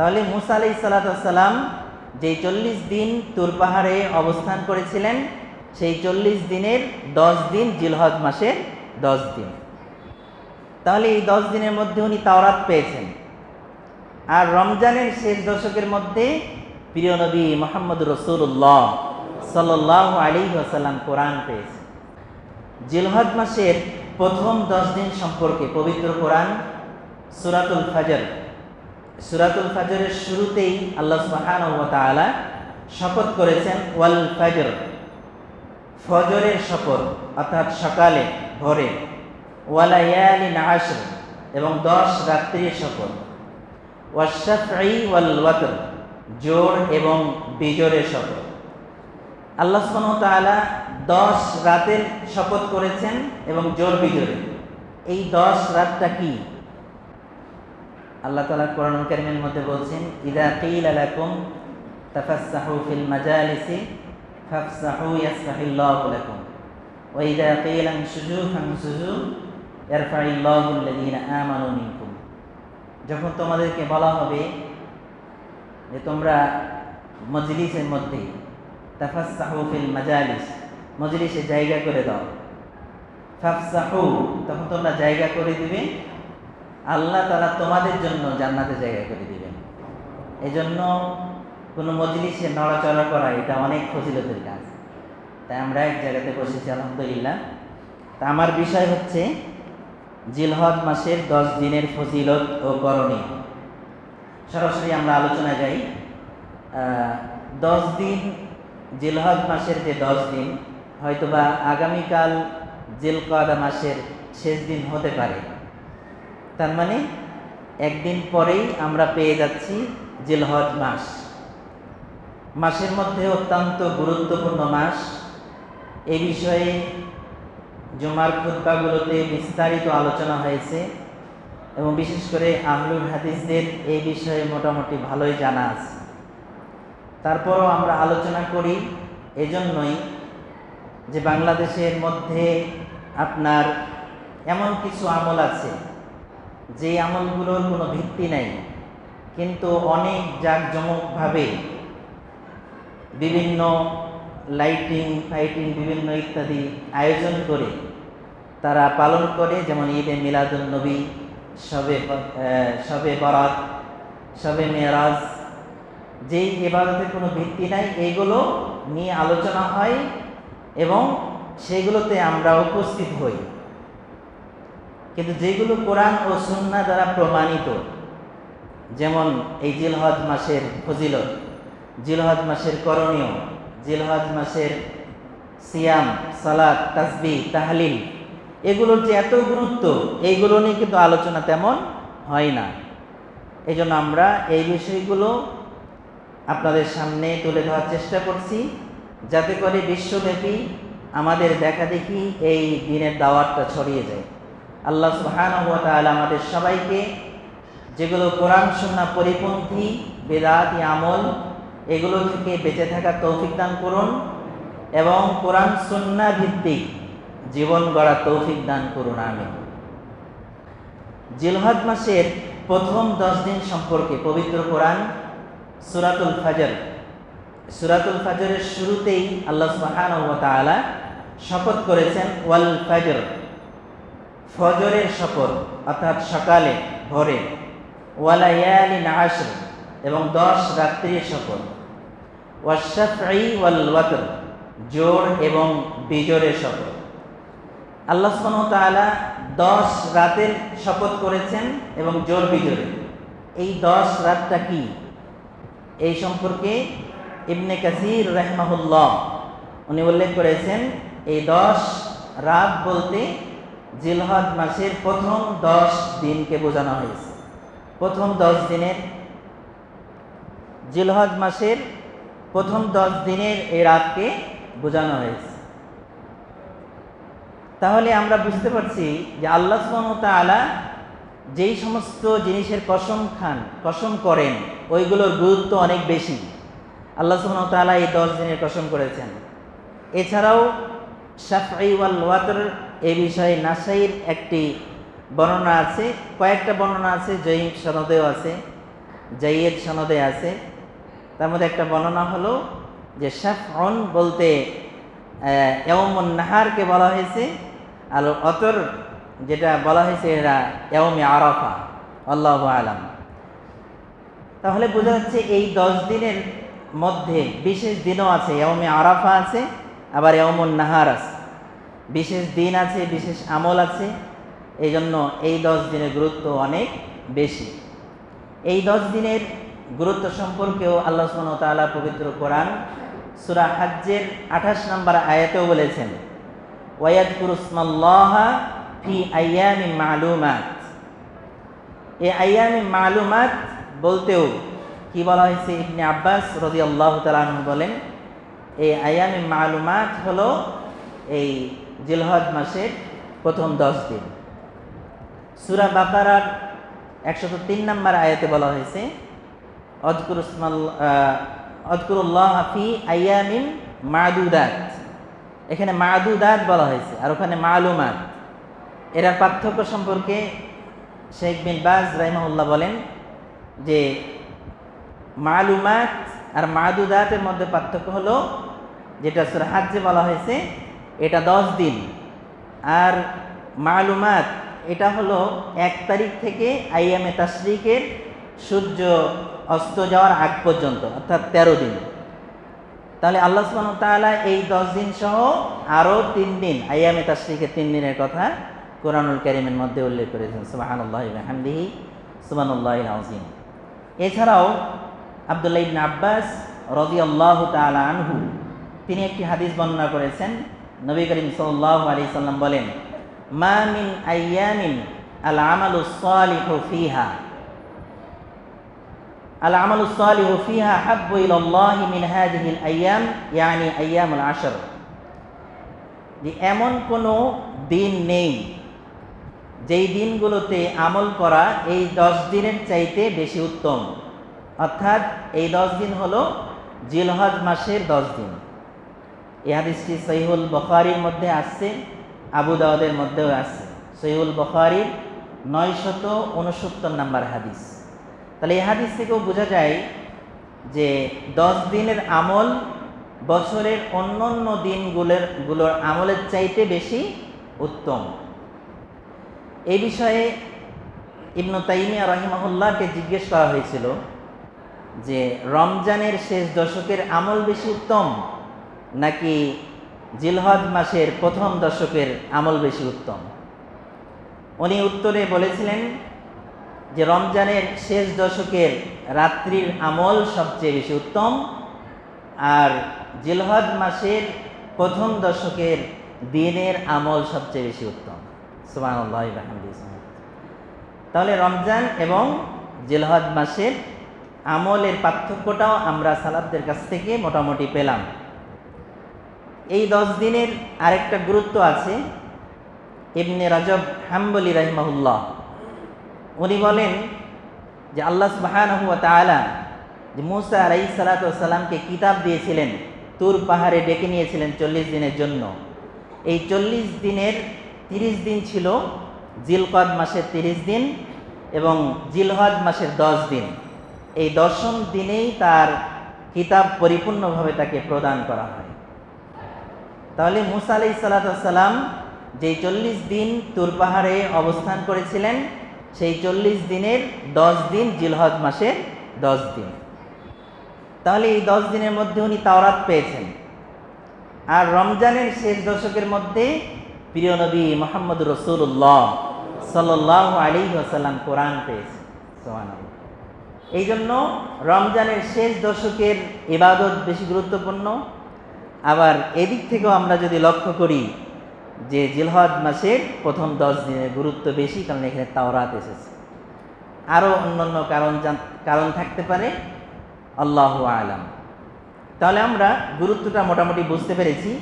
তাহলে মুসা আলাই সাল্লাম যে চল্লিশ দিন তুর পাহাড়ে অবস্থান করেছিলেন, সেই চল্লিশ দিনের দশ দিন জিলহজ মাসের দশ দিন। তাহলে এই দশ দিনের মধ্যে উনি তাওরাত পেয়েছেন। আর রমজানের শেষ দশকের মধ্যে প্রিয় নবী মোহাম্মদ রসুল্লাহ সাল্লাহ আলী আসাল্লাম কোরআন পেয়েছেন। জিলহজ মাসের প্রথম দশ দিন সম্পর্কে পবিত্র কোরআন সুরাতুল ফাজর সুরাতুল ফাজরের শুরুতেই আল্লাহ সুবহান শপথ করেছেন, ওয়াল ফাজর। ফজরের শপথ, অর্থাৎ সকালে, ভোরে। ওয়ালায়ালিন আশর এবং দশ রাত্রির শপথ। ওয়াশাফি ওয়াল জোর এবং বিজোরের শপথ। আল্লাহ তাআলা দশ রাতের শপথ করেছেন এবং জোর বিজোরে। এই দশ রাতটা কি? আল্লাহ তালা কোরআন কারীমের মধ্যে বলছেন, ইদা কিলা লাকুম তাফাসসাহু ফিল মাজালিসি ফাফসাহু ইয়াসফাহিল্লাহু লাকুম। ওয়া ইদা কিলা ইনশুজু ফানশুজু ইয়ারফাইল্লাহু আল্লাযীনা আমানু মিনকুম। যখন তোমাদেরকে বলা হবে যে তোমরা মজলিসের মধ্যে তাফাসসাহু ফিল মাজালিস, মজলিসে জায়গা করে দাও। ফাফসাহু, তখন তোমরা জায়গা করে দিবে। আল্লাহ তারা তোমাদের জন্য জান্নাতে জায়গা করে দিবেন। এই জন্য কোনো মজলিসে নড়াচড়া করা এটা অনেক ফজিলতের কাজ। তাই আমরা এক জায়গাতে বসেছি, আলহামদুলিল্লাহ। তা আমার বিষয় হচ্ছে জিলহদ মাসের দশ দিনের ফজিলত ও করণীয়। সরাসরি আমরা আলোচনা যাই। দশ দিন জিলহদ মাসের যে দশ দিন, হয়তোবা আগামীকাল জিলকাদা মাসের শেষ দিন হতে পারে। তার মানে একদিন পরেই আমরা পেয়ে যাচ্ছি জিলহজ মাস। মাসের মধ্যে অত্যন্ত গুরুত্বপূর্ণ মাস। এ বিষয়ে জুমার খুদ্বাগুলোতে বিস্তারিত আলোচনা হয়েছে এবং বিশেষ করে আহলুল হাদিসদের এই বিষয়ে মোটামুটি ভালোই জানা আছে। তারপরও আমরা আলোচনা করি এজন্যই যে বাংলাদেশের মধ্যে আপনার এমন কিছু আমল আছে যে আমলগুলোর কোনো ভিত্তি নাই, কিন্তু অনেক জাঁকজমকভাবে বিভিন্ন লাইটিং, ফাইটিং, বিভিন্ন ইত্যাদি আয়োজন করে তারা পালন করে, যেমন ঈদে মিলাদুল নবী সবে সবে বরাত সবে মেয়ারাজ যেই এবাদতের কোনো ভিত্তি নাই এইগুলো নিয়ে আলোচনা হয় এবং সেগুলোতে আমরা উপস্থিত হই। কিন্তু যেগুলো কোরআন ও সুন্না দ্বারা প্রমাণিত, যেমন এই জিলহজ মাসের ফজিলত, জিলহজ মাসের করণীয়, জিলহজ মাসের সিয়াম সালাদ তাসবি তাহলিল, এগুলোর যে এত গুরুত্ব, এইগুলো নিয়ে কিন্তু আলোচনা তেমন হয় না। এই আমরা এই বিষয়গুলো আপনাদের সামনে তুলে ধরার চেষ্টা করছি, যাতে করে বিশ্বব্যাপী আমাদের দেখা দেখি এই দিনের দাওয়াতটা ছড়িয়ে যায়। আল্লাহ ওয়া আমাদের সবাইকে যেগুলো কোরআন, সুন্নাহ, পরিপন্থী, বেদাতি, আমল, এগুলো থেকে বেঁচে থাকার তৌফিক দান করুন এবং কোরআন, সুন্নাহ ভিত্তিক জীবন গড়া তৌফিক দান করুন আমি জিলহজ মাসের প্রথম দশ দিন সম্পর্কে পবিত্র কোরআন, সুরাতুল ফাজর। সুরাতুল ফাজরের শুরুতেই আল্লাহ তাআলা শপথ করেছেন, ওয়াল ফাজর। ফজরের শপথ অর্থাৎ সকালে, ভোরে। ওয়ালায়ালিন আশর এবং দশ রাত্রির শপথ ওয়াশাফি ওয়াল জোর এবং বিজোরের শপথ আল্লাহ তাআলা দশ রাতের শপথ করেছেন এবং জোর বিজোরে। এই দশ রাতটা কি? এই সম্পর্কে ইবনে কাসির রহমাহুল্লাহ, উনি উল্লেখ করেছেন, এই দশ রাত বলতে জিলহজ মাসের প্রথম দশ দিনকে বোঝানো হয়েছে। প্রথম দশ দিনের জিলহজ মাসের প্রথম দশ দিনের এই রাতকে বোঝানো হয়েছে। তাহলে আমরা বুঝতে পারছি যে আল্লাহ ওয়া যেই সমস্ত জিনিসের কসম খান, কসম করেন, ওইগুলোর গুরুত্ব অনেক বেশি। আল্লাহ ওয়া এই দশ দিনের কসম করেছেন। এছাড়াও শাফঈ ওয়াল ওয়াতর এই বিষয়ে নাসাইর একটি বর্ণনা আছে, কয়েকটা বর্ণনা আছে, জয়ীব সনদেও আছে, জাইয়েদ সনদে আছে। তার মধ্যে একটা বর্ণনা হলো যে শাফন বলতে এমন নাহারকে বলা হয়েছে, আর অতর যেটা বলা হয়েছে এরা এওমে আরাফা, আল্লাহ আলাম। তাহলে বোঝা যাচ্ছে এই দশ দিনের মধ্যে বিশেষ দিনও আছে এওমে আরাফা আছে, আবার এওমন নাহার আছে। বিশেষ দিন আছে, বিশেষ আমল আছে এই জন্য এই দশ দিনের গুরুত্ব অনেক বেশি। এই দশ দিনের গুরুত্ব সম্পর্কেও আল্লাহ ওয়া পবিত্র কোরআন সূরা হাজ্জের আঠাশ নম্বর আয়াতেও বলেছেন ওয়ায়াদকুরুসমাল্লাহা ফি আইয়ামি মালুমাত। এই আইয়ামি মালুমাত বলতেও কি বলা হয়েছে? ইবনে আব্বাস রাদিয়াল্লাহু তাআলা আনহু বলেন, এই আয়ামি মালুমাত হলো এই জিলহজ মাসের প্রথম দশ দিন। সুরা বাকারার একশত তিন নম্বর আয়াতে বলা হয়েছে অজকুরুল্লাহ হাফি আয়ামিন মাদুদাত। এখানে মাদুদাত বলা হয়েছে আর ওখানে মালুমাত। এরা পার্থক্য সম্পর্কে শেখ বিন বাজ রাহিমাহুল্লাহ বলেন যে মালুমাত আর মাদুদাতের মধ্যে পার্থক্য হলো, যেটা সুরহাজ্যে বলা হয়েছে এটা দশ দিন। আর মালুমাত, এটা হলো এক তারিখ থেকে আইএমএ তাশরিকের সূর্য অস্ত যাওয়ার আগ পর্যন্ত, অর্থাৎ তেরো দিন। তাহলে আল্লাহ তাআলা এই দশ দিন সহ আরও তিন দিন, আইয়ামে তাশরিকের তিন দিনের কথা কোরআনুল কারিমের মধ্যে উল্লেখ করেছেন। সুবহানাল্লাহি আযীম। এছাড়াও আব্দুল্লাহ ইবনে আব্বাস রাদিয়াল্লাহু তাআলা আনহু, তিনি একটি হাদিস বর্ণনা করেছেন নবী করিম সাল্লাল্লাহু আলাইহি সাল্লাম বলেন, মা মিন আইয়ামিন আল আমালু সালিহু ফিহা। আল আমালু সালিহু ফিহা হাব্বু ইলাল্লাহি মিন হাযিহিল আইয়াম, ইয়ানি আইয়ামুল আশর। যে এমন কোনো দিন নেই, যেই দিনগুলোতে আমল করা এই দশ দিনের চাইতে বেশি উত্তম। অর্থাৎ এই দশ দিন হলো জিলহজ মাসের দশ দিন। এই হাদিসটি সহিহুল বখারির মধ্যে আসছে আবু দাউদের মধ্যেও আসছে সহিহুল বখারির নয়শত উনসত্তর নাম্বার হাদিস। তাহলে এই হাদিস থেকেও বোঝা যায় যে দশ দিনের আমল বছরের অন্য অন্য দিনগুলোর, গুলোর আমলের চাইতে বেশি উত্তম। এই বিষয়ে ইবনু তাইমিয়া রহিমাহুল্লাহকে জিজ্ঞেস করা হয়েছিল যে রমজানের শেষ দশকের আমল বেশি উত্তম? নাকি জিলহজ মাসের প্রথম দশকের আমল বেশি উত্তম? উনি উত্তরে বলেছিলেন যে রমজানের শেষ দশকের রাত্রির আমল সবচেয়ে বেশি উত্তম আর জিলহজ মাসের প্রথম দশকের দিনের আমল সবচেয়ে বেশি উত্তম। তাহলে রমজান এবং জিলহজ মাসের আমলের পার্থক্যটাও আমরা সালাবদের কাছ থেকে মোটামুটি পেলাম। এই দশ দিনের আরেকটা গুরুত্ব আছে। ইবনে রাজব হাম্বলি রাহিমাহুল্লাহ, উনি বলেন যে আল্লাহ সুবাহানহু তাআলা যে মুসা আলাই সালাতামকে কিতাব দিয়েছিলেন, তুর পাহাড়ে ডেকে নিয়েছিলেন চল্লিশ দিনের জন্য। এই চল্লিশ দিনের তিরিশ দিন ছিল জিলকদ মাসের তিরিশ দিন এবং জিলহজ মাসের দশ দিন। এই দশম দিনেই তার কিতাব পরিপূর্ণভাবে তাকে প্রদান করা হয়। তাহলে মুসা আলাই সাল্লাম যে চল্লিশ দিন তুর পাহাড়ে অবস্থান করেছিলেন, সেই চল্লিশ দিনের দশ দিন জিলহজ মাসের দশ দিন। তাহলে এই দশ দিনের মধ্যে উনি তাওরাত পেয়েছেন। আর রমজানের শেষ দশকের মধ্যে প্রিয় নবী মোহাম্মদ রসুল্লাহ সাল্লাহ আলী আসাল্লাম কোরআন পেয়েছেন। সোহানাল্লাহ এই জন্য রমজানের শেষ দশকের ইবাদত বেশি গুরুত্বপূর্ণ। আবার এদিক থেকেও আমরা যদি লক্ষ্য করি যে জিলহদ মাসের প্রথম দশ দিনের গুরুত্ব বেশি, কারণ এখানে তাওরাত এসেছে। আরও অন্যান্য কারণ কারণ থাকতে পারে, আল্লাহ আলাম। তাহলে আমরা গুরুত্বটা মোটামুটি বুঝতে পেরেছি।